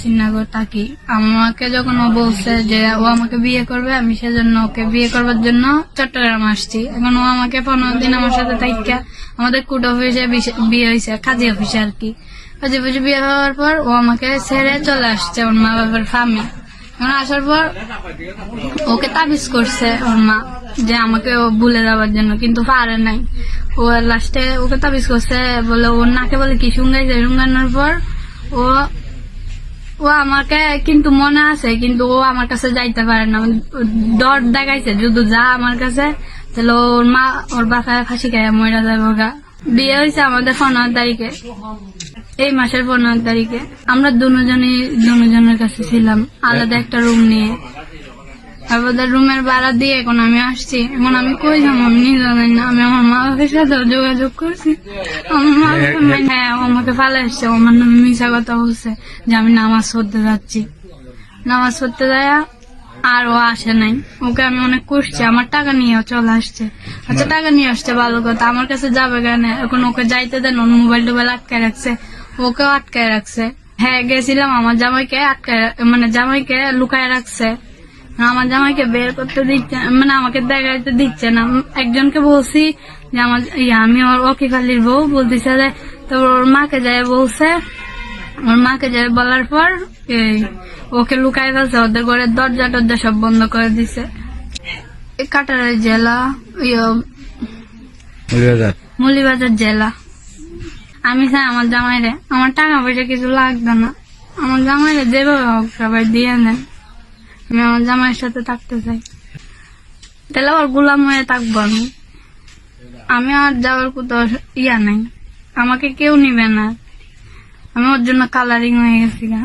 শ্রীনগর থাকি। আমাকে যখন ও বলছে যে ও আমাকে বিয়ে করবে, আমি সেজন্য ওকে বিয়ে করবার জন্য চট্টগ্রাম আসছি। এখন ও আমাকে পনেরো দিন আমার সাথে থাইকা। আমাদের কুট অফিসে বিয়ে হয়েছে, কাজী অফিসে আর কি। কাজী অফিসে বিয়ে হওয়ার পর ও আমাকে ছেড়ে চলে আসছে ওর মা বাবার ফার্মে এখন আসার পর ওকে তাবিজ করছে ওর মা যে আমাকে ও ভুলে যাওয়ার জন্য, কিন্তু পারে নাই। ও লাস্টে ওকে তাবিজ করছে, বলে ওর নাকে বলে কি শুঙ্গাইছে? শুঙ্গানোর পর ও ও আমাকে কিন্তু মনে আছে কিন্তু ও আমার কাছে যাইতে পারে না। ডর দেখাইছে যদি যা আমার কাছে তাহলে ওর মা ওর বাসায় ফাঁসি খাইয়া মরা যাব গা। বিয়ে হয়েছে আমাদের পনেরো তারিখে। এই মাসের পনেরো তারিখে। আমরা দুজনই দুজনের কাছে ছিলাম আলাদা একটা রুম নিয়ে। আমাদের রুমের ভাড়া দিয়ে এখন আমি আসছি। এখন আমি কই যাব? আমি নিজে জানি না। আমি আমার মা বাবার সাথে যোগাযোগ করছি। আমার মা মানে- হ্যাঁ আমাকে ও আমার নামে মিশা কথা বলছে যে আমি নামাজ পড়তে যাচ্ছি। নামাজ পড়তে যায় আর ও আসে নাই। ওকে আমি অনেক করছি আমার টাকা নিয়ে চলে আসছে। আচ্ছা টাকা নিয়ে আসছে ভালো কথা। আমার কাছে যাবে কেন? এখন ওকে যাইতে দেন ওর মোবাইল টোবাইল আটকায় রাখছে। ওকেও আটকায় রাখছে। হ্যাঁ গেছিলাম আমার জামাইকে আটকায় মানে জামাইকে লুকায় রাখছে। আমার জামাইকে বের করতে দিচ্ছে মানে আমাকে দেখাইতে দিচ্ছে না। একজনকে বলছি যে আমার আমি ওর ওকিফালির বউ বলতেছে যে তো ওর মাকে যায় বলছে ওর মাকে যায় বলার পর এই, ওকে লুকাই ফেলছে ওদের ঘরের দরজা টরজা সব বন্ধ করে দিছে। কাটারের জেলা মৌলিবাজার। জেলা। আমি চাই আমার জামাইরে আমার টাকা পয়সা কিছু লাগবে না। আমার জামাইরে যেভাবে হোক সবাই দিয়ে নেন। আমি আমার জামাইয়ের সাথে থাকতে চাই। তাহলে ওর গোলাম হয়ে থাকব আমি। আমি আর যাওয়ার কোথাও ইয়া নাই। আমাকে কেউ নিবে না। আমি ওর জন্য কালারিং হয়ে গেছি গা